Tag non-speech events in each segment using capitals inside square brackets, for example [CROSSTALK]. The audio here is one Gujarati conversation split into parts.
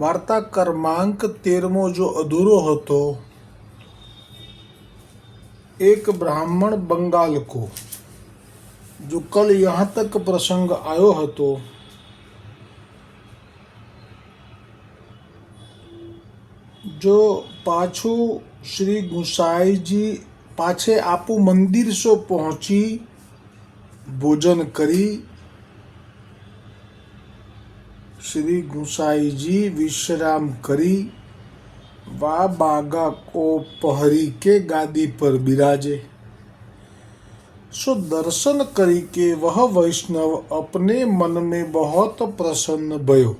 वार्ता वार्ता क्रमांक तेरमो जो अधूरो હતો एक ब्राह्मण बंगाल को जो कल यहाँ तक प्रसंग आयो હતો જો પાછું શ્રી ગુસાઈજી પાછે આપું મંદિર સો પહોંચી ભોજન કરી શ્રી ગુસાઈજી વિશ્રામ કરી वा बागा को पहरी के गादी पर बिराजे सो दर्शन करी के वह वैष्णव अपने मन में बहुत प्रसन्न भयो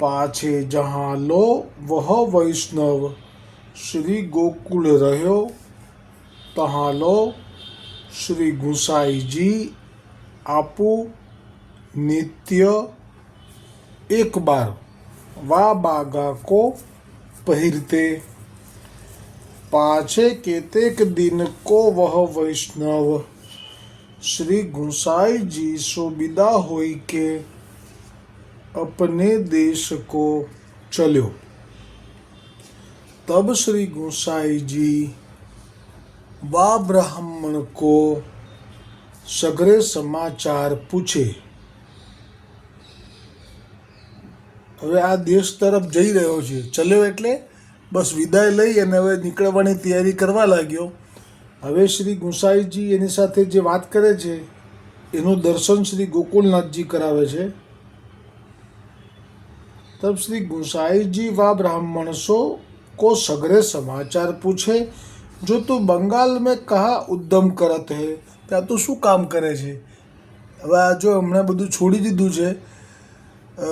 पाछे जहाँ लो वह वैष्णव श्री गोकुल रह्यो तहाँ लो श्री गुसाई जी आपू नित्य एक बार वा बागा को पहिरते। पाछे केतेक दिन को वह वैष्णव? श्री गुसाई जी सो विदा होई के अपने देश को चलो तब श्री गोसाई जी वा ब्राह्मण को सगरे समाचार पूछे। હવે આ દેશ તરફ જઈ રહ્યો છે ચલ્યો એટલે બસ વિદાય લઈ અને હવે નીકળવાની તૈયારી કરવા લાગ્યો હવે શ્રી ગુસાઈજી એની સાથે જે વાત કરે છે એનું દર્શન શ્રી ગોકુલનાથજી કરાવે છે तब श्री गुसाई जी व ब्राह्मण सो को सगरे समाचार पूछे जो તું બંગાળ મેં કહા ઉદ્યમ કરત હે ત્યાં તું શું કામ કરે છે હવે આ જો એમણે બધું છોડી દીધું છે અ,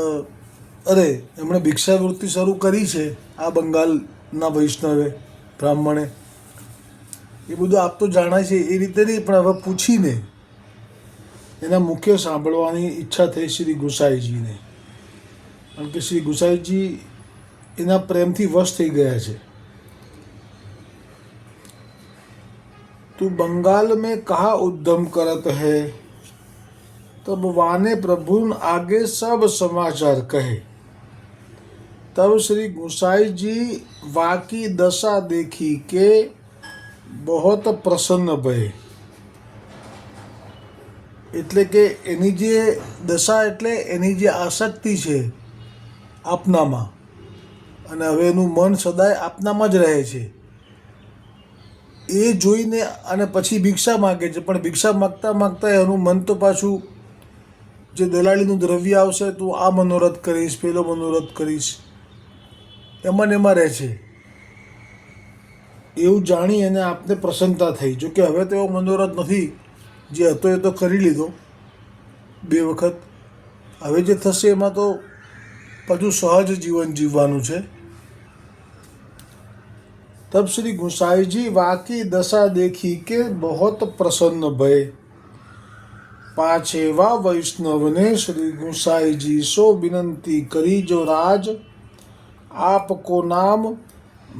અરે, એમણે ભિક્ષાવૃત્તિ શરૂ કરી છે આ બંગાળના વૈષ્ણવે, બ્રાહ્મણે. એ બધું આપ તો જાણાય છે, એ રીતે નહીં, પણ હવે પૂછીને એના મુખ્ય સાંભળવાની ઈચ્છા થઈ શ્રી ગુસાઈજીને. કારણ કે શ્રી ગુસાઈજી એના પ્રેમથી વશ થઈ ગયા છે. તું બંગાલ મેં કહા ઉદ્ધમ કરત હૈ? તબ વાને પ્રભુ આગે સબ સમાચાર કહે. तब श्री गुसाई जी वाकी दशा देखी के बहुत પ્રસન્ન ભય એટલે કે એની જે દશા એટલે એની જે આસક્તિ છે આપનામાં અને હવે એનું મન સદાય આપનામાં જ રહે છે એ જોઈને અને પછી ભિક્ષા માગે છે પણ ભિક્ષા માગતા માગતા એનું મન તો પાછું જે દલાલીનું દ્રવ્ય આવશે તું આ મનોરથ કરીશ પેલો મનોરથ કરીશ એમાં ને એમાં રહે છે. એવું જાણી અને આપને પ્રસન્નતા થઈ. જોકે હવે તો એવો મનોરથ નથી. જે હતો એ તો કરી લીધો. બે વખત. હવે જે થશે એમાં તો પાછું સહજ જીવન જીવવાનું છે. તબ શ્રી ગુસાઈજી વાકી દશા દેખી કે બહોત પ્રસન્ન ભય. પાછેવા વૈષ્ણવને શ્રી ગુસાઈજી સો વિનંતી કરી જો રાજ आपको नाम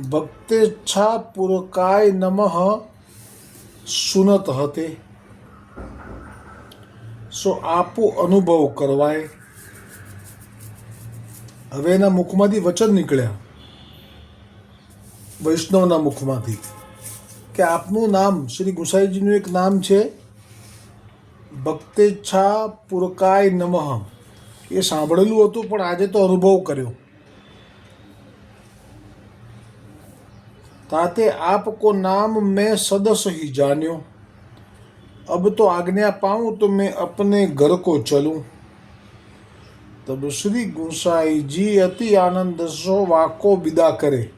भक्तेच्छा पुरकाय नमः सुनत हते સો આપો અનુભવ કરવાય હવે એના મુખમાંથી વચન નીકળ્યા વૈષ્ણવના મુખમાંથી કે આપનું નામ શ્રી ગુસાઈજીનું એક નામ છે ભક્તેચ્છા પુરકાય નમઃ એ સાંભળેલું હતું પણ આજે તો અનુભવ કર્યો ताते आपको नाम में सदस ही जानियो अब तो आज्ञा पाऊँ तो मैं अपने घर को चलूँ तब श्री गुसाई जी अति आनंद सो वाको विदा करे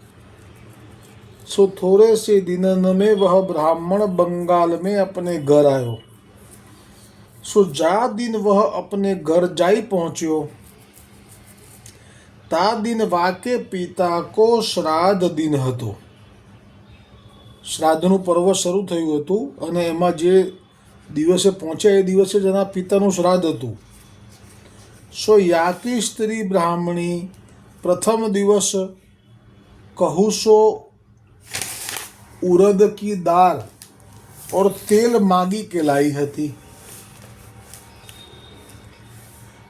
सो थोड़े से दिनन में वह ब्राह्मण बंगाल में अपने घर आयो सो जा दिन वह अपने घर जाई पहुंच्यो ता दिन वाके पिता को श्राद्ध दिन हतो શ્રાદ્ધનું પર્વ શરૂ થયું હતું અને એમાં જે દિવસે પહોંચ્યા એ દિવસે જ એના પિતાનું શ્રાદ્ધ હતું. સો યાકી સ્ત્રી બ્રાહ્મણી, પ્રથમ દિવસ કહુસો ઉરદ કી દાળ और તેલ માગી કે લાઈ હતી.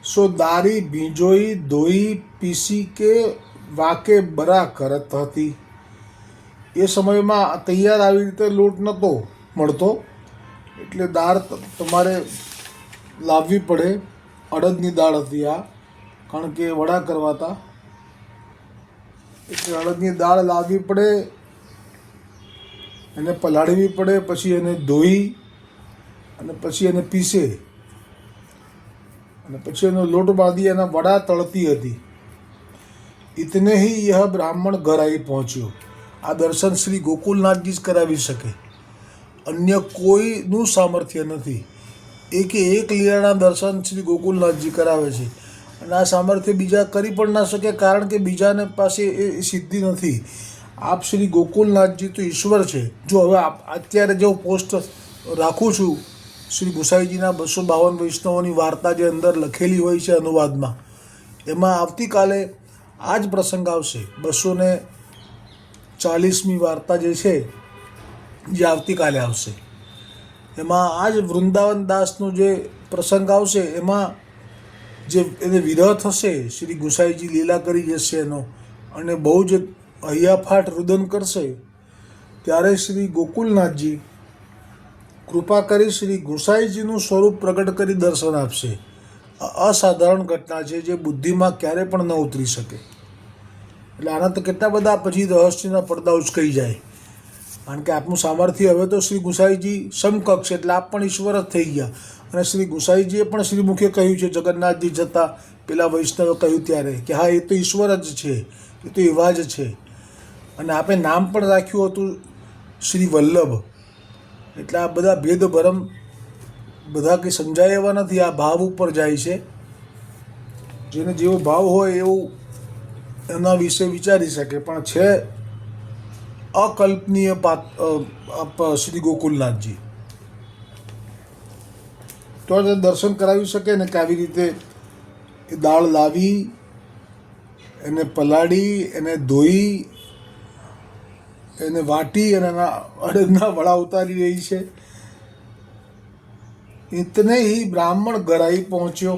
સો દારી ભીંજોઈ ધોઈ પીસી કે વાકે બરા કરત હતી. એ સમયમાં તૈયાર આવી રીતે લોટ નહોતો મળતો, એટલે દાળ તમારે લાવવી પડે. અડદની દાળ હતી આ, કારણ કે વડા કરવાતા. એટલે અડદની દાળ લાવવી પડે, એને પલાળવી પડે, પછી એને ધોઈ, અને પછી એને પીસે. અને પછી એનો લોટ બાંધી, એના વડા તળતી હતી. ઇતને હી યહ બ્રાહ્મણ ઘર આવી પહોંચ્યો. આ દર્શન શ્રી ગોકુલનાથજી જ કરાવી શકે. અન્ય કોઈનું સામર્થ્ય નથી. એકે એક લીલાના દર્શન શ્રી ગોકુલનાથજી કરાવે છે. અને આ સામર્થ્ય બીજા કરી પણ ના શકે કારણ કે બીજાને પાસે એ સિદ્ધિ નથી. આપ શ્રી ગોકુલનાથજી તો ઈશ્વર છે. જો હવે આપ અત્યારે હું પોસ્ટ રાખું છું, શ્રી ગુસાઈજીના બસો બાવન વૈષ્ણવોની વાર્તા જે અંદર લખેલી હોય છે અનુવાદમાં, એમાં આવતીકાલે આ જ પ્રસંગ આવશે. બસો ને ચાલીસમી વાર્તા જે છે, જે આવતીકાલે આવશે. એમાં આ જ વૃંદાવન દાસનો જે પ્રસંગ આવશે, એમાં જે એને વિરહ થશે, શ્રી ગુસાઈજી લીલા કરી જશે એનો અને બહુ જ હૈયાફાટ રુદન કરશે, ત્યારે શ્રી ગોકુલનાથજી કૃપા કરી શ્રી ગુસાઈજીનું સ્વરૂપ પ્રગટ કરી દર્શન આપશે. અસાધારણ ઘટના છે, જે બુદ્ધિમાં ક્યારે પણ ન ઉતરી શકે. એટલે આના તો કેટલા બધા પછી રહસ્યના પડદા ઉચકાઈ જાય. કારણ કે આપનું સામર્થ્ય હવે તો શ્રી ગુસાઈજી સમકક્ષ એટલે આપ પણ ઈશ્વર જ થઈ ગયા. અને શ્રી ગુસાઈજીએ પણ શ્રીમુખે કહ્યું છે, જગન્નાથજી જતાં. પેલા વૈષ્ણવે કહ્યું ત્યારે કે, હા, એ તો ઈશ્વર જ છે, એ તો એવા જ છે. અને આપે નામ પણ રાખ્યું હતું શ્રી વલ્લભ. એટલે આ બધા ભેદ ભરમ બધા કંઈ સમજાય એવા નથી. આ ભાવ ઉપર જાય છે. જેને જેવો ભાવ હોય એવું એના વિશે વિચારી શકે, પણ છે અકલ્પનીય શ્રી ગોકુલનાથજી. તો જ દર્શન કરાવી શકે ને કે આવી રીતે એ દાળ લાવી, એને પલાળી, એને ધોઈ, એને વાટી અને એના અડદના વડા ઉતારી રહી છે. ઇતને હિ બ્રાહ્મણ ગરાઈ પહોંચ્યો.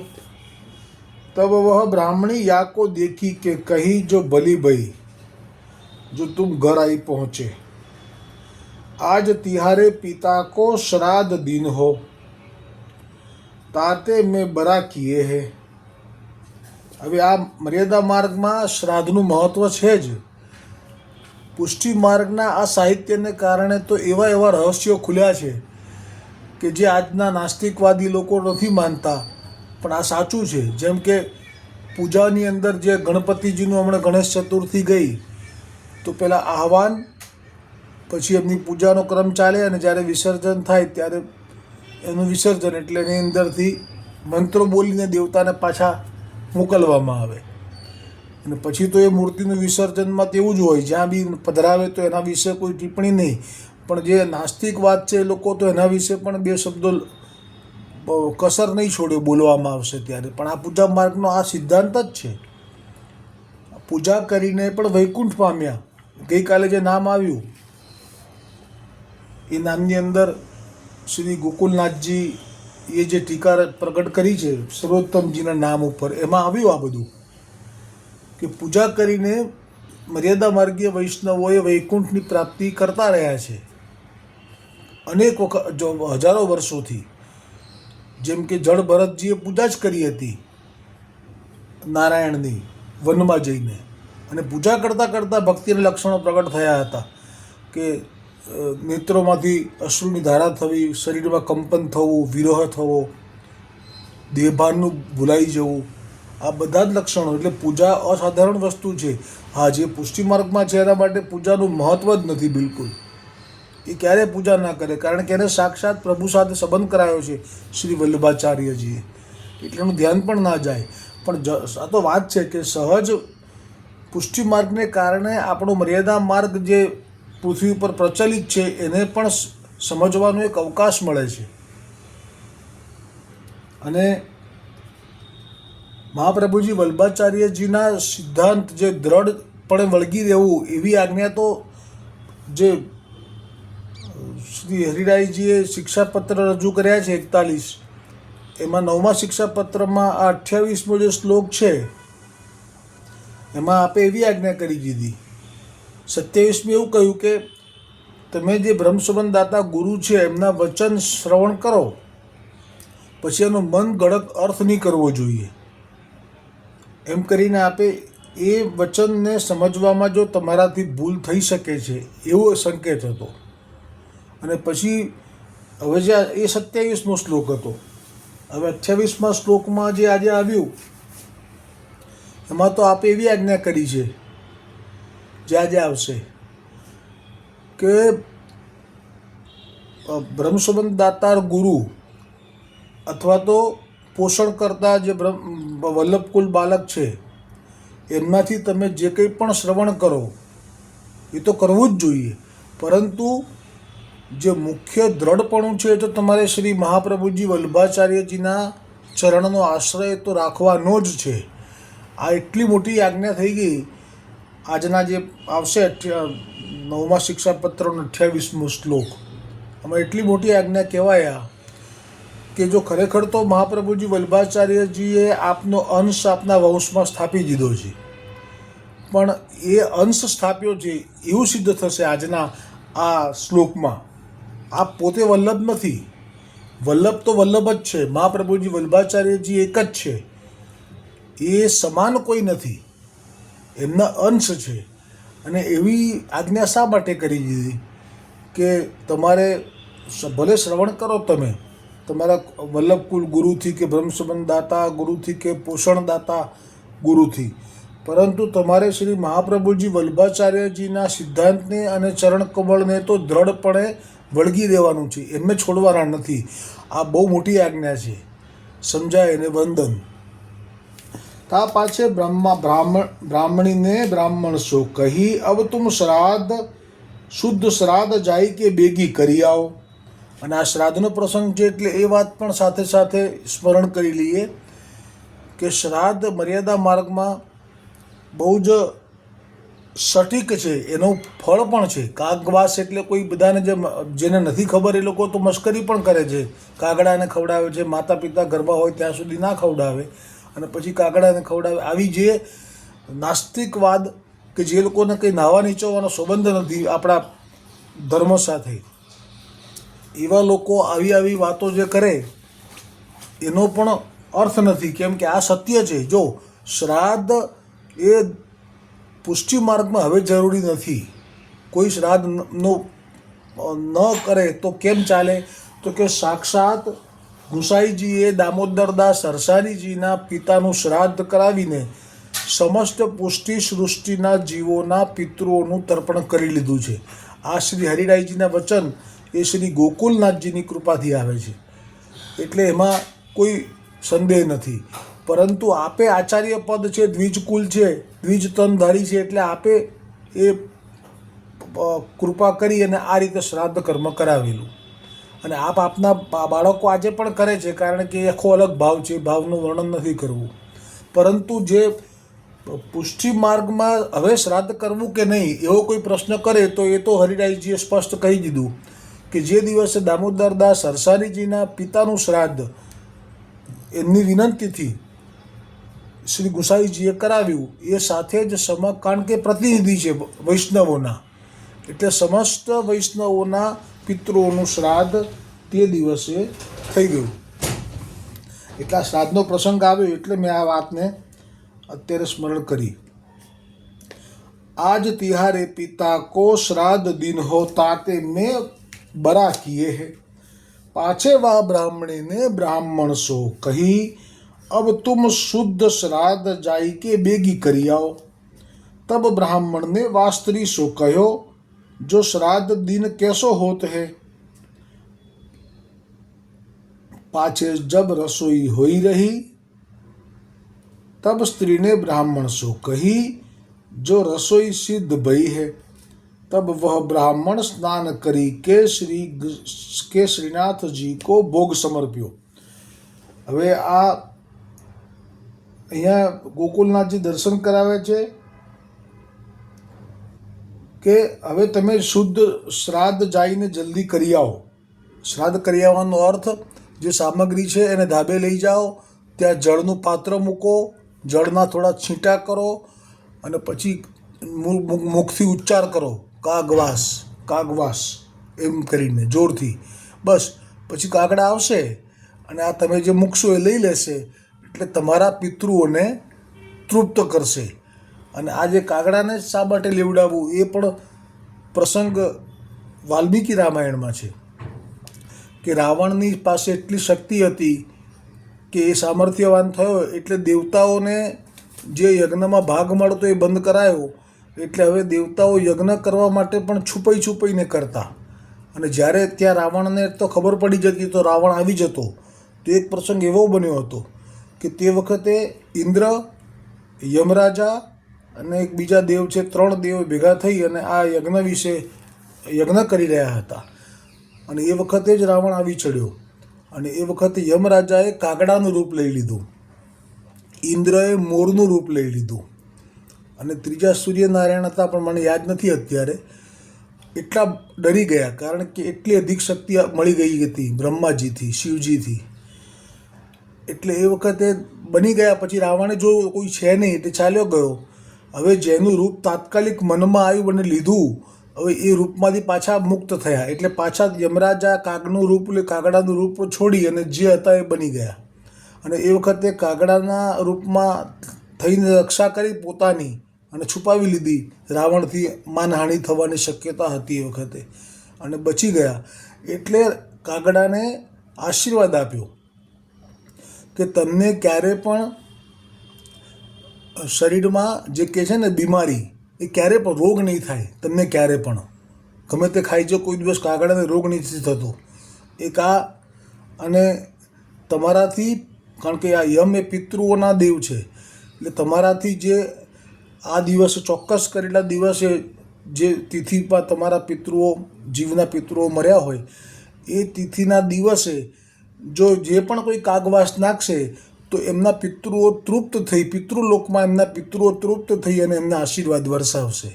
तब वह ब्राह्मणी या को देखी के कही जो भली भई जो तुम घर आई पहुंचे आज तिहारे पिता को श्राद्ध दिन हो ताते મેં બરા કિએ હે હવે આ મર્યાદા માર્ગમાં શ્રાદ્ધનું મહત્વ છે જ પુષ્ટિ માર્ગના આ સાહિત્યને કારણે તો એવા એવા રહસ્યો ખુલ્યા છે કે જે આજના નાસ્તિકવાદી લોકો નથી માનતા પણ આ સાચું છે. જેમ કે પૂજાની અંદર જે ગણપતિજીનું હમણાં ગણેશ ચતુર્થી ગઈ, તો પહેલાં આહવાન, પછી એમની પૂજાનો ક્રમ ચાલે અને જ્યારે વિસર્જન થાય ત્યારે એનું વિસર્જન એટલે એની અંદરથી મંત્રો બોલીને દેવતાને પાછા મોકલવામાં આવે. અને પછી તો એ મૂર્તિનું વિસર્જનમાં તેવું જ હોય. જ્યાં બી પધરાવે તો એના વિશે કોઈ ટિપ્પણી નહીં. પણ જે નાસ્તિક વાત છે એ લોકો તો એના વિશે પણ બે શબ્દો કસર નહીં છોડ્યો બોલવામાં આવશે ત્યારે. પણ આ પૂજા માર્ગનો આ સિદ્ધાંત જ છે. પૂજા કરીને પણ વૈકુંઠ પામ્યા. ગઈકાલે જે નામ આવ્યું, એ નામની અંદર શ્રી ગોકુલનાથજી એ જે ટીકા પ્રગટ કરી છે, સર્વોત્તમજીના નામ ઉપર, એમાં આવ્યું આ બધું. કે પૂજા કરીને મર્યાદા માર્ગીય વૈષ્ણવોએ વૈકુંઠની પ્રાપ્તિ કરતા રહ્યા છે. અનેક વખત હજારો વર્ષોથી. જેમ કે જળ ભરતજીએ પૂજા જ કરી હતી નારાયણની, વનમાં જઈને. અને પૂજા કરતાં કરતાં ભક્તિના લક્ષણો પ્રગટ થયા હતા કે નેત્રોમાંથી અશ્રુની ધારા થવી, શરીરમાં કંપન થવું, વિરોહ થવો, દેહભાનનું ભૂલાઈ જવું, આ બધા જ લક્ષણો. એટલે પૂજા અસાધારણ વસ્તુ છે. હા જે પુષ્ટિ માર્ગમાં છે એના માટે પૂજાનું મહત્ત્વ જ નથી બિલકુલ. એ ક્યારેય પૂજા ના કરે, કારણ કે એને સાક્ષાત પ્રભુ સાથે સંબંધ કરાયો છે શ્રી વલ્લભાચાર્યજીએ. એટલે એનું ધ્યાન પણ ના જાય. પણ આ તો વાત છે કે સહજ પુષ્ટિ માર્ગને કારણે આપણો મર્યાદા માર્ગ જે પૃથ્વી ઉપર પ્રચલિત છે, એને પણ સમજવાનો એક અવકાશ મળે છે. અને મહાપ્રભુજી વલ્ભાચાર્યજીના સિદ્ધાંત જે દ્રઢપણે વળગી રહેવું, એવી આજ્ઞા તો જે શ્રી હરિરાયજીએ શિક્ષાપત્ર રજૂ કર્યા છે એકતાલીસ. એમાં નવમા શિક્ષાપત્રમાં આ અઠ્યાવીસમો જે શ્લોક છે, એમાં આપે એવી આજ્ઞા કરી દીધી. સત્યાવીસમી એવું કહ્યું કે, તમે જે બ્રહ્મસંબંધ દાતા ગુરુ છે, એમના વચન શ્રવણ કરો. પછી એનો મન ગળક અર્થ નહીં કરવો જોઈએ. એમ કરીને આપે એ વચનને સમજવામાં જો તમારાથી ભૂલ થઈ શકે છે, એવો સંકેત હતો. અને પછી હવે જે એ સત્યાવીસમો શ્લોક હતો. હવે અઠ્યાવીસમાં શ્લોકમાં જે આજે આવ્યું, એમાં તો આપે એવી આજ્ઞા કરી છે, જે આજે આવશે, કે બ્રહ્મસંબંધ દાતાર ગુરુ અથવા તો પોષણ કરતા જે વલ્લભકુલ બાલક છે, એમનાથી તમે જે કંઈ પણ શ્રવણ કરો, એ તો કરવું જ જોઈએ. પરંતુ જે મુખ્ય દ્રઢપણું છે તો તમારે શ્રી મહાપ્રભુજી વલ્ભાચાર્યજીના ચરણનો આશ્રય તો રાખવાનો જ છે. આ એટલી મોટી આજ્ઞા થઈ ગઈ. આજના જે આવશે નવમા શિક્ષાપત્રનો અઠ્યાવીસમો શ્લોક. આમાં એટલી મોટી આજ્ઞા કહેવાય કે જો ખરેખર તો મહાપ્રભુજી વલ્ભાચાર્યજીએ આપનો અંશ આપના વંશમાં સ્થાપી દીધો છે. પણ એ અંશ સ્થાપ્યો છે એવું સિદ્ધ થશે આજના આ શ્લોકમાં. આપ પોતે વલ્લભ નથી. વલ્લભ તો વલ્લભ જ છે. મહાપ્રભુજી વલ્ભાચાર્યજી એક જ છે. એ સમાન કોઈ નથી. એમના અંશ છે. અને એવી આજ્ઞા શા માટે કરી દીધી? કે તમારે ભલે શ્રવણ કરો તમે, તમારા વલ્લભકુલ ગુરુથી કે દાતા ગુરુથી કે પોષણ દાતા ગુરુથી. પરંતુ તમારે શ્રી મહાપ્રભુજી વલ્ભાચાર્યજીના સિદ્ધાંતને અને ચરણ કમળને તો દ્રઢપણે વળગી દેવાનું છે. એમને છોડવાના નથી. આ બહુ મોટી આજ્ઞા છે. સમજાય અને વંદન. તા પાછે બ્રહ્મા, બ્રાહ્મણ, બ્રાહ્મણીને બ્રાહ્મણ સો કહી, અબ તુમ શ્રાદ્ધ, શુદ્ધ શ્રાદ્ધ જાય કે બેગી કરી આવો? અને આ શ્રાદ્ધનો પ્રસંગ છે એટલે એ વાત પણ સાથે સાથે સ્મરણ કરી લઈએ કે શ્રાદ્ધ મર્યાદા માર્ગમાં બહુ જ સટીક છે, એનું ફળ પણ છે. કાગવાસ એટલે કોઈ બધાને જે જેને નથી ખબર એ લોકો તો મશ્કરી પણ કરે છે. કાગડાને ખવડાવે છે માતા પિતા ગરબા હોય ત્યાં સુધી ના ખવડાવે. અને પછી કાગડાને ખવડાવે. આવી જે નાસ્તિકવાદ કે જે લોકોને કંઈ નાહવા નીચોવાનો સંબંધ નથી આપણા ધર્મ સાથે, એવા લોકો આવી આવી વાતો જે કરે, એનો પણ અર્થ નથી. કેમ કે આ સત્ય છે. જો શ્રાદ્ધ એ પુષ્ટિ માર્ગમાં હવે જરૂરી નથી. કોઈ શ્રાદ્ધનો ન- કરે તો કેમ ચાલે? તો કે સાક્ષાત ગુસાઈજીએ દામોદરદાસ સરસારીજીના પિતાનું શ્રાદ્ધ કરાવીને સમસ્ત પુષ્ટિ સૃષ્ટિના જીવોના પિતૃઓનું તર્પણ કરી લીધું છે. આ શ્રી હરિરાયજીના વચન એ શ્રી ગોકુલનાથજીની કૃપાથી આવે છે. એટલે એમાં કોઈ સંદેહ નથી. પરંતુ આપે આચાર્ય પદ છે, દ્વિજકુલ છે દ્વિજ તનધારી છે એટલે આપે એ કૃપા કરી અને આ રીતે શ્રાદ્ધ કર્મ કરાવેલું. અને આપ આપના બાળકો આજે પણ કરે છે કારણ કે આખો અલગ ભાવ છે, ભાવનું વર્ણન નથી કરવું. પરંતુ જે પુષ્ટિ માર્ગમાં હવે શ્રાદ્ધ કરવું કે નહીં, એવો કોઈ પ્રશ્ન કરે તો એ તો હરિરાયજીએ સ્પષ્ટ કહી દીધું કે જે દિવસે દામોદરદાસ સરસારીજીના પિતાનું શ્રાદ્ધ, એમની વિનંતીથી શ્રી ગુસાઈજીએ કરાવ્યું, એ સાથે જ સમા, કારણ કે પ્રતિનિધિ છે વૈષ્ણવોના. એટલે સમસ્ત વૈષ્ણવોના પિતૃઓનું શ્રાદ્ધ તે દિવસે થઈ ગયું. એટલા શ્રાદ્ધનો પ્રસંગ આવ્યો એટલે મેં આ વાતને અત્યારે સ્મરણ કરી. આજ તિહારે પિતા કો શ્રાદ્ધ દિન હો તાતે મેં બરા કિયે હે. પાછે વા બ્રાહ્મણીને બ્રાહ્મણ સો કહી अब तुम शुद्ध श्राद्ध जाई के बेगी करी आओ तब ब्राह्मण ने वास्त्री सो कहो जो श्राद्ध दिन कैसो होत है पाछे जब रसोई होई रही तब स्त्री ने ब्राह्मण सो कही जो रसोई सिद्ध भई है तब वह ब्राह्मण स्नान करी के श्री के श्रीनाथ जी को भोग समर्प्यो હવે आ અહીંયા ગોકુલનાથજી દર્શન કરાવે છે કે હવે તમે શુદ્ધ શ્રાદ્ધ જઈને જલ્દી કરી આવો. શ્રાદ્ધ કરી આવવાનો અર્થ જે સામગ્રી છે એને ધાબે લઈ જાઓ, ત્યાં જળનું પાત્ર મૂકો, જળના થોડા છીંટા કરો અને પછી મુખથી ઉચ્ચાર કરો, કાગવાસ કાગવાસ, એમ કરીને, જોરથી. બસ, પછી કાગડા આવશે અને આ તમે જે મૂકશો એ લઈ લેશે. એટલે તમારા પિતૃઓને તૃપ્ત કરશે. અને આ જે કાગડાને શા માટે લેવડાવવું એ પણ પ્રસંગ વાલ્મીકી રામાયણમાં છે. કે રાવણની પાસે એટલી શક્તિ હતી કે એ સામર્થ્યવાન થયો એટલે દેવતાઓને જે યજ્ઞમાં ભાગ મળતો એ બંધ કરાયો. એટલે હવે દેવતાઓ યજ્ઞ કરવા માટે પણ છુપાઈ છુપાઈને કરતા. અને જ્યારે ત્યાં રાવણને તો ખબર પડી જતી તો રાવણ આવી જતો. તો એક પ્રસંગ એવો બન્યો હતો. કે તે વખતે ઇન્દ્ર, યમરાજા અને એક બીજા દેવ છે, ત્રણ દેવ ભેગા થઈ અને આ યજ્ઞ વિશે યજ્ઞ કરી રહ્યા હતા. અને એ વખતે જ રાવણ આવી ચડ્યો અને એ વખતે યમરાજાએ કાગડાનું રૂપ લઈ લીધું. ઇન્દ્રએ મોરનું રૂપ લઈ લીધું. અને ત્રીજા સૂર્યનારાયણ હતા, પણ મને યાદ નથી અત્યારે. એટલા ડરી ગયા, કારણ કે એટલી અધિક શક્તિ મળી ગઈ હતી બ્રહ્માજીથી, શિવજીથી. એટલે એ વખતે બની ગયા, પછી રાવણે જોયું, કોઈ છે નહીં, એટલે ચાલ્યો ગયો. હવે જેનું રૂપ તાત્કાલિક મનમાં આવ્યું અને લીધું, હવે એ રૂપમાંથી પાછા મુક્ત થયા. એટલે પાછા યમરાજા કાગનું રૂપ, એટલે કાગડાનું રૂપ છોડી અને જે હતા એ બની ગયા. અને એ વખતે કાગડાના રૂપમાં થઈને રક્ષા કરી પોતાની અને છુપાવી લીધી. રાવણથી માનહાનિ થવાની શક્યતા હતી એ વખતે. અને બચી ગયા. એટલે કાગડાને આશીર્વાદ આપ્યો. કે તમને ક્યારે પણ શરીરમાં જે કહે છે ને બીમારી, એ ક્યારે પણ રોગ નહીં થાય, તમને ક્યારે પણ. ગમે તે ખાઈ જો કોઈ દિવસ કાગડાને રોગ નથી થતો. એક આ અને તમારાથી, કારણ કે આ યમ એ પિતૃઓના દેવ છે, એટલે તમારાથી જે આ દિવસે ચોક્કસ કરેલા દિવસે જે તિથિ પર તમારા પિતૃઓ, જીવના પિતૃઓ મર્યા હોય, એ તિથિના દિવસે જો જે પણ કોઈ કાગવાસ નાખશે, તો એમના પિતૃઓ તૃપ્ત થઈ, પિતૃલોકમાં એમના પિતૃઓ તૃપ્ત થઈ અને એમના આશીર્વાદ વરસાવશે.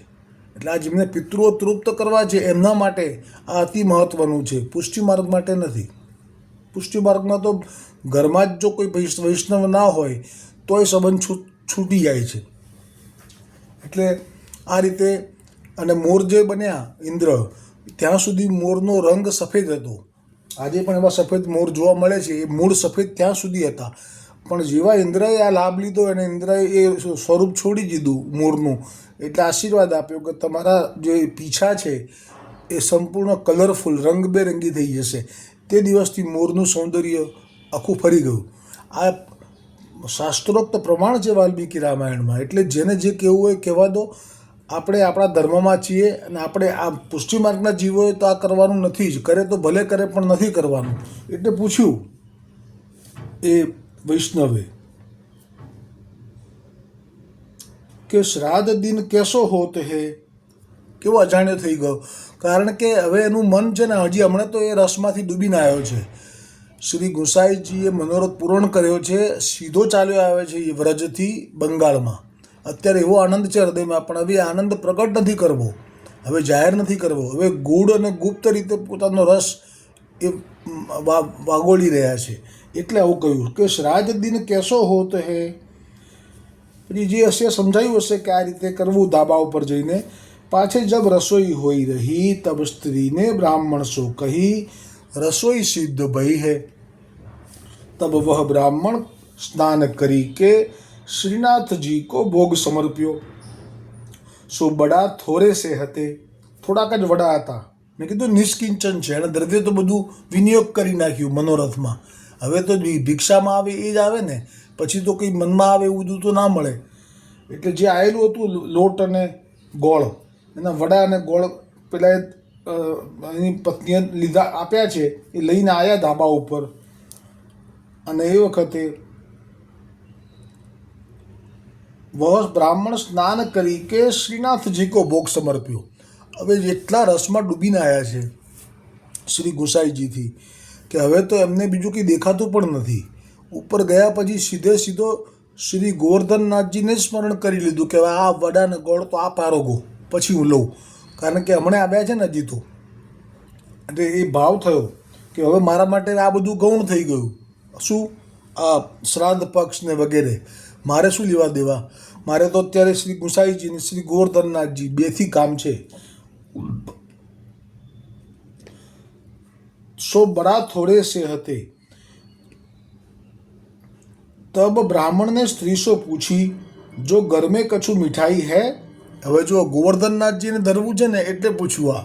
એટલે આ જેમને પિતૃઓ તૃપ્ત કરવા છે, એમના માટે આ અતિ મહત્ત્વનું છે. પુષ્ટિ માર્ગ માટે નથી. પુષ્ટિ માર્ગમાં તો ઘરમાં જ જો કોઈ વૈષ્ણવ ના હોય તો એ સંબંધ છૂટ છૂટી જાય છે. એટલે આ રીતે અને મોર જે બન્યા, ઇન્દ્ર, ત્યાં સુધી મોરનો રંગ સફેદ હતો. આજે પણ એવા સફેદ મોર જોવા મળે છે. એ મૂળ સફેદ ત્યાં સુધી હતા. પણ જેવા ઇન્દ્રએ આ લાભ લીધો અને ઇન્દ્રએ એ સ્વરૂપ છોડી દીધું મોરનું, એટલે આશીર્વાદ આપ્યો કે તમારા જે પીછા છે એ સંપૂર્ણ કલરફુલ રંગબેરંગી થઈ જશે. તે દિવસથી મોરનું સૌંદર્ય આખું ફરી ગયું. આ શાસ્ત્રોક્ત પ્રમાણ છે વાલ્મીકી રામાયણમાં. એટલે જેને જે કહેવું હોય કહેવા દો. આપણે આપણા ધર્મમાં છીએ અને આપણે આ પુષ્ટિ માર્ગના જીવોએ તો આ કરવાનું નથી જ. કરે તો ભલે કરે પણ નથી કરવાનું. એટલે પૂછ્યું એ વૈષ્ણવે કે શ્રાદ્ધ દિન કેસો હોત હે? કેવો અજાણ્યો થઈ ગયો. કારણ કે હવે એનું મન છે ને હજી હમણાં તો એ રસમાંથી ડૂબીને આવ્યો છે. શ્રી ગુસાઈજીએ મનોરથ પૂર્ણ કર્યો છે. સીધો ચાલ્યો આવે છે એ વ્રજથી બંગાળમાં. અત્યારે એવો આનંદ છે હૃદયમાં, પણ હવે આનંદ પ્રગટ નથી કરવો. હવે જાહેર નથી કરવો. હવે ગૂઢ અને ગુપ્ત રીતે પોતાનો રસ એ વાગોળી રહ્યા છે. એટલે આવું કહ્યું કે શ્રાદ્ધ દિન કેસો હોત હે? પછી જે હશે સમજાયું હશે કે આ રીતે કરવું ધાબા ઉપર જઈને પાછે જબ રસોઈ હોઈ રહી, તબ સ્ત્રીને બ્રાહ્મણ સો કહી, રસોઈ સિદ્ધ ભઈ હે? તબ વહ બ્રાહ્મણ સ્નાન કરી કે શ્રીનાથજી કો ભોગ સમર્પ્યો. સો બડા થોરે સે હતે, થોડાક જ વડા હતા. મેં કીધું, નિષ્કિંચન છે, એણે દ્રવ્ય તો બધું વિનિયોગ કરી નાખ્યું મનોરથમાં. હવે તો ભિક્ષામાં આવે એ જ આવે ને, પછી તો કંઈ મનમાં આવે એવું બધું તો ના મળે. એટલે જે આવેલું હતું લોટ અને ગોળ, એના વડા અને ગોળ પેલા એની પત્નીએ લીધા, આપ્યા છે, એ લઈને આવ્યા ધાબા ઉપર. અને એ વખતે વહ બ્રાહ્મણ સ્નાન કરી કે શ્રીનાથજી કો ભોગ સમર્પ્યો. હવે જેટલા રસમાં ડૂબીને આવ્યા છે શ્રી ગુસાઈજીથી કે હવે તો એમને બીજું કંઈ દેખાતું પણ નથી. ઉપર ગયા પછી સીધે સીધો શ્રી ગોવર્ધનનાથજીને સ્મરણ કરી લીધું કે આ વડાને ગોળ તો આ પારોગો પછી હું લઉં. કારણ કે હમણાં આવ્યા છે ને હજી તો. એટલે એ ભાવ થયો કે હવે મારા માટે આ બધું ગૌણ થઈ ગયું. શું? આ શ્રાદ્ધ પક્ષ ને વગેરે. મારે શું લેવા દેવા? મારે તો અત્યારે શ્રી ગુસાઈજી અને શ્રી ગોવર્ધનનાથજી બેથી કામ છે. સો બડા થોડે સે હતે. તબ બ્રાહ્મણને સ્ત્રીશો પૂછી, જો ગરમે કછું મીઠાઈ હે? હવે જો ગોવર્ધનનાથજીને ધરવું છે ને એટલે પૂછ્યું આ.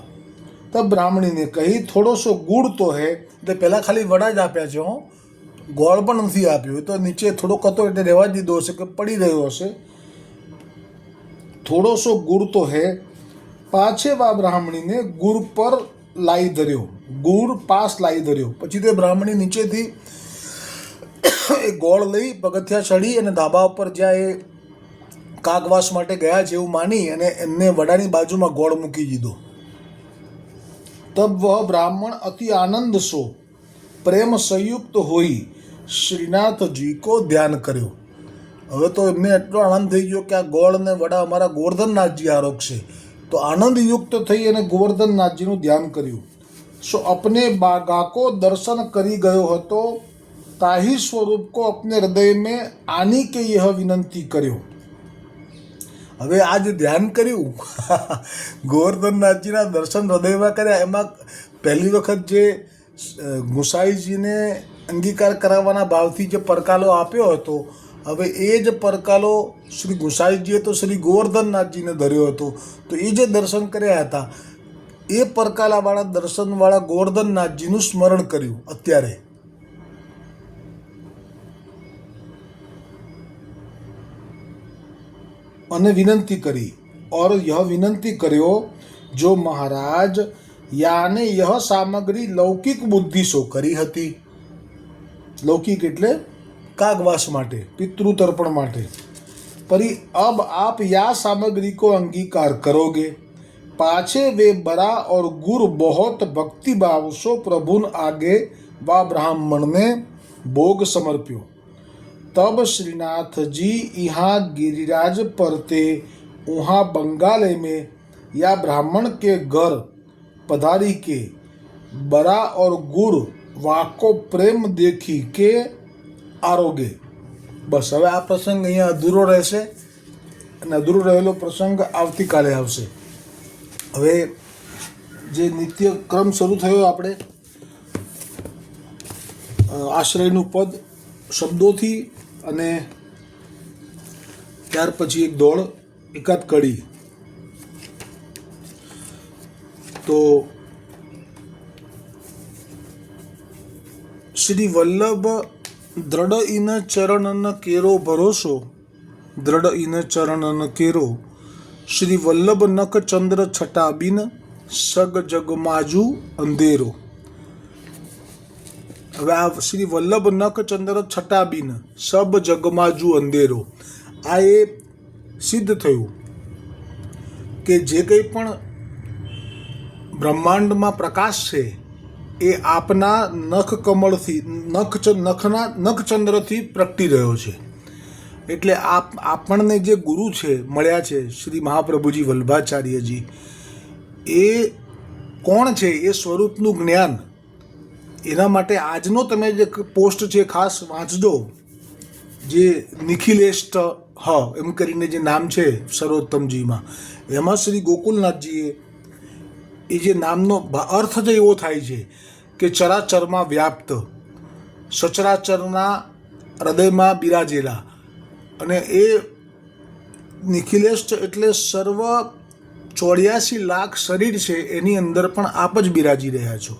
તો બ્રાહ્મણીને કહી થોડો સો ગુડ તો હે, એટલે પહેલાં ખાલી વડા જ આપ્યા છે, હો. ગોળ પણ નથી આપ્યો. તો નીચે થોડોક હતો એટલે રહેવા દીધો હશે કે પડી રહ્યો હશે. થોડો સો ગુડ તો હે. પાછે બા બ્રાહ્મણીને ગુર પર લાઈ ધર્યો. ગુર પાસ લાઈ ધર્યો. પછી તે બ્રાહ્મણી નીચેથી એ ગોળ લઈ પગથિયા ચડી અને ધાબા ઉપર જ્યાં એ કાગવાસ માટે ગયા છે એવું માની અને એમને વડાની બાજુમાં ગોળ મૂકી દીધો. તબ વહ બ્રાહ્મણ અતિ આનંદ સો. પ્રેમ સંયુક્ત હોઈ. શ્રીનાથજી કો ધ્યાન કર્યો. હવે તો એમને એટલો આનંદ થઈ ગયો કે આ ગોળ ને વડા અમારા ગોવર્ધનનાથજી આરોગશે. તો આનંદયુક્ત થઈ અને ગોવર્ધનનાથજીનું ધ્યાન કર્યું. સો અપને બાગાકો દર્શન કરી ગયો હતો, તાહી સ્વરૂપ કો અપને હૃદય મેં આની કે યહ વિનંતી કર્યો. હવે આ ધ્યાન કર્યું, [LAUGHS] ગોવર્ધનનાથજીના દર્શન હૃદયમાં કર્યા, એમાં પહેલી વખત જે ગુસાઈજીને અંગીકાર કરાવવાના ભાવથી જે પરકાલો આપ્યો હતો, હવે એ જ પરકાલો શ્રી ગોસાઈજીએ તો શ્રી ગોવર્ધનનાથજીને ધર્યો હતો. તો એ જે દર્શન કર્યા હતા, એ પરકાલાવાળા દર્શનવાળા ગોવર્ધનનાથજીનું સ્મરણ કર્યું અત્યારે. અને વિનંતી કરી, ઓર યહ વિનંતી કર્યો, જો મહારાજ યાને યહ સામગ્રી લૌકિક બુદ્ધિ શો કરી હતી. લૌકિક એટલે કાગવાસ માટે પિતૃતર્પણ માટે परी अब आप या सामग्री को अंगीकार करोगे पाछे वे बड़ा और गुर बहुत भक्ति भाव सो प्रभुन आगे वा ब्राह्मण ने भोग समर्प्यो तब श्रीनाथ जी यहाँ गिरिराज परते वहाँ बंगाले में या ब्राह्मण के घर पधारी के बड़ा और गुड़ વાકો પ્રેમ દેખી કે આરોગે. બસ, હવે આ પ્રસંગ અહીંયા અધૂરો રહેશે અને અધૂરો રહેલો પ્રસંગ આવતીકાલે આવશે. હવે જે નિત્યક્રમ શરૂ થયો આપણે આશ્રયનું પદ શબ્દોથી અને ત્યાર પછી એક દોડ, એકાદ કડી. તો શ્રી વલ્લભ દ્રઢ ઇન ચરણન કેરો ભરોસો, દ્રઢ ઇન ચરણન કેરો. શ્રી વલ્લભ નખ ચંદ્ર છટાબિન સગ જગમાજુ અંધેરો. હવે આ શ્રી વલ્લભ નખ ચંદ્ર છટાબિન સબ જગમાજુ અંધેરો. આ એ સિદ્ધ થયું કે જે કંઈ પણ બ્રહ્માંડમાં પ્રકાશ છે એ આપના નખ કમળથી, નખ નખના નખચંદ્રથી પ્રગટી રહ્યો છે. એટલે આપ, આપણને જે ગુરુ છે, મળ્યા છે, શ્રી મહાપ્રભુજી વલ્ભાચાર્યજી, એ કોણ છે? એ સ્વરૂપનું જ્ઞાન. એના માટે આજનો તમે જે પોસ્ટ છે, ખાસ વાંચજો. જે નિખિલેષ્ટ હ, એમ કરીને જે નામ છે સર્વોત્તમજીમાં એમાં શ્રી ગોકુલનાથજીએ એ જે નામનો અર્થ જ એવો થાય છે કે ચરાચરમાં વ્યાપ્ત, સચરાચરના હૃદયમાં બિરાજેલા. અને એ નિખિલેશ એટલે સર્વ ચોર્યાસી લાખ શરીર છે, એની અંદર પણ આપ જ બિરાજી રહ્યા છો.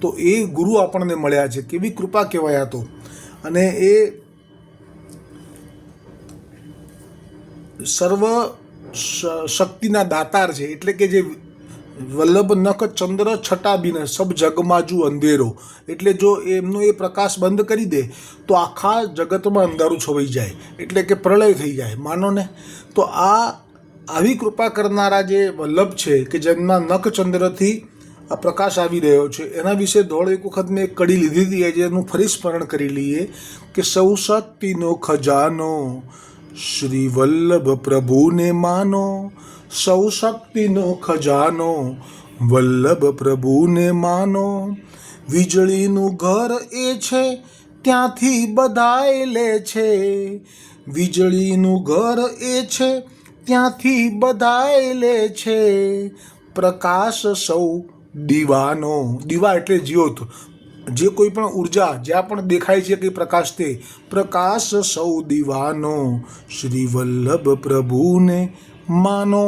તો એ ગુરુ આપણને મળ્યા છે, કેવી કૃપા કહેવાય તો. અને એ સર્વ શક્તિના દાતાર છે, એટલે કે જે વલ્લભ નખ ચંદ્ર છટા બિન સબ જગમાજુ અંધેરો. એટલે જો એમનો એ પ્રકાશ બંધ કરી દે, તો આખા જગતમાં અંધારું છવાઈ જાય. એટલે કે પ્રલય થઈ જાય. માનો ને? તો આ, આવી કૃપા કરનારા જે વલ્લભ છે, કે જેમના નખ ચંદ્રથી આ પ્રકાશ આવી રહ્યો છે, એના વિશે ધોળ એક વખત મેં એક કડી લીધી હતી. જેનું ફરી સ્મરણ કરી લઈએ કે સૌ શક્તિનો ખજાનો શ્રી વલ્લભ પ્રભુને માનો સૌ શક્તિનો ખજાનો, વલ્લભ પ્રભુને માનો. વીજળીનું ઘર એ છે, ત્યાંથી બધાય લે છે. વીજળીનું ઘર એ છે, ત્યાંથી બધાય લે છે. પ્રકાશ સૌ દીવાનો. દીવા એટલે જ્યોત. જે કોઈ પણ ઊર્જા, જ્યાં પણ દેખાય છે કે પ્રકાશ તે, પ્રકાશ સૌ દીવાનો. શ્રી વલ્લભ પ્રભુને માનો.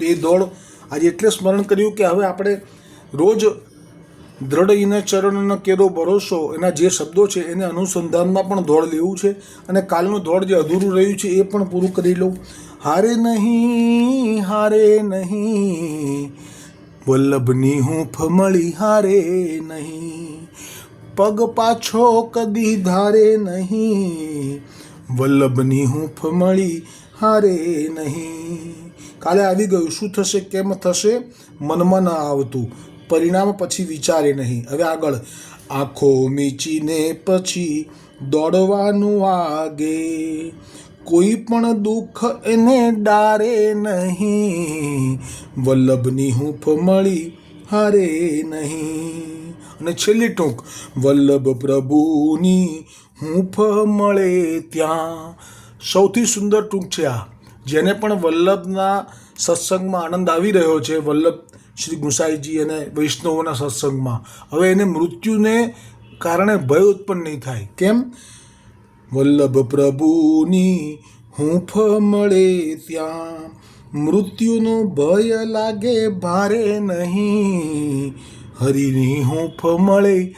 એ દોડ આજે એટલે સ્મરણ કર્યું કે હવે આપણે રોજ દ્રઢ ઇને ચરણનો કેરો ભરોસો, એના જે શબ્દો છે એને અનુસંધાનમાં પણ દોડ લેવું છે અને કાલનું દોડ જે અધૂરું રહ્યું છે એ પણ પૂરું કરી લઉં. હારે નહીં હારે નહીં, વલ્લભની હૂંફ મળી હારે નહીં, પગ પાછો કદી ધારે નહીં, વલ્લભની હૂંફ મળી હારે નહીં. કાલે આવી ગયું. શું થશે? કેમ થશે? મનમાં ન આવતું. પરિણામ પછી વિચારે નહીં. હવે આગળ. આંખો મીચીને પછી દોડવાનું આગે કોઈ પણ દુઃખ એને ડારે નહીં. વલ્લભની હૂંફ મળી હારે નહીં. અને છેલ્લી ટૂંક. વલ્લભ પ્રભુની હૂંફ મળે ત્યાં. સૌથી સુંદર ટૂંક છે આ. જેને પણ વલ્લભના સત્સંગમાં આનંદ આવી રહ્યો છે, વલ્લભ શ્રી ગુસાઈજી અને વૈષ્ણવોના સત્સંગમાં. હવે એને મૃત્યુને કારણે ભય ઉત્પન્ન નહીં થાય. કેમ? વલ્લભ પ્રભુની હૂંફ મળે ત્યાં. મૃત્યુનો ભય લાગે ભારે નહીં. હરિની હૂંફ મળે,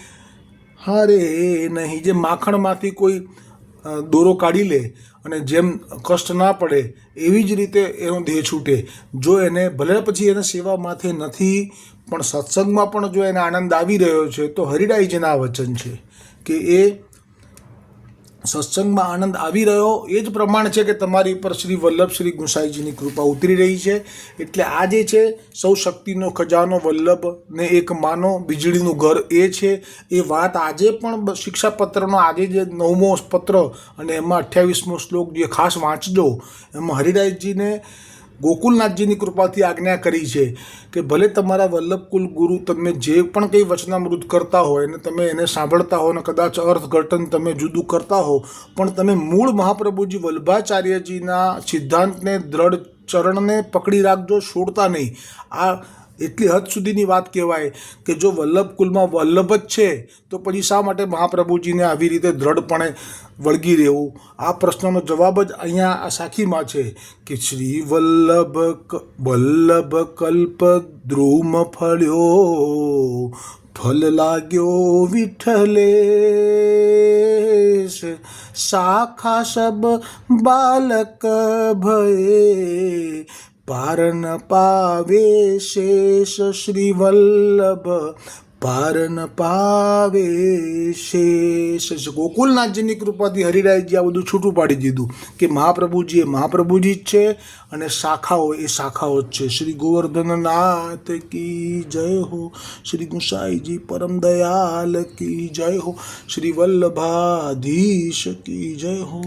હારે નહીં. જે માખણમાંથી કોઈ દોરો કાઢી લે અને જેમ કષ્ટ ના પડે એવી જ રીતે એનો દેહ છૂટે. જો એને ભલે પછી એને સેવા માથે નથી, પણ સત્સંગમાં પણ જો એને આનંદ આવી રહ્યો છે, તો હરિડાઈજીના આ વચન છે કે એ સત્સંગમાં આનંદ આવી રહ્યો. એ જ પ્રમાણ છે કે તમારી ઉપર શ્રી વલ્લભ શ્રી ગુસાઈજીની કૃપા ઉતરી રહી છે. એટલે આ જે છે, સૌ શક્તિનો ખજાનો વલ્લભ ને એક માનો. વીજળીનું ઘર એ છે. એ વાત આજે પણ શિક્ષાપત્રનો આજે જે નવમો પત્ર અને એમાં અઠ્યાવીસમો શ્લોક જે ખાસ વાંચજો, એમાં હરિરાજજીને ગોકુલનાથજીની કૃપાથી આજ્ઞા કરી છે કે ભલે તમારા વલ્લભકુલ ગુરુ તમે જે પણ કંઈ વચનામૃત કરતા હોય અને તમે એને સાંભળતા હો અને કદાચ અર્થઘટન તમે જુદું કરતા હો, પણ તમે મૂળ મહાપ્રભુજી વલ્ભાચાર્યજીના સિદ્ધાંતને દ્રઢ ચરણને પકડી રાખજો, છોડતા નહીં. આ એટલી હદ સુધીની વાત કહેવાય કે જો વલ્લભ કુલમાં વલ્લભ જ છે, તો પછી શા માટે મહાપ્રભુજીને આવી રીતે દ્રઢપણે વળગી રહેવું? આ પ્રશ્નનો જવાબ જ અહીંયા આ સાખીમાં છે કે શ્રી વલ્લભ વલ્લભ કલ્પ દ્રુમ ફળ્યો, ફલ લાગ્યો વિઠલે શાખા સબ બાલક ભયે પારન પાવે શેષ શ્રી વલ્લભ પારન પાવે શેષ ગોકુલનાથજીની કૃપાથી હરિરાયજી આ બધું છૂટું પાડી દીધું કે મહાપ્રભુજી એ મહાપ્રભુજી જ છે અને શાખાઓ એ શાખાઓ જ છે. શ્રી ગોવર્ધનનાથ કી જય હો, શ્રી ગુસાઈજી પરમ દયાલ કી જય હો, શ્રી વલ્લભાધીશ કી જય હો.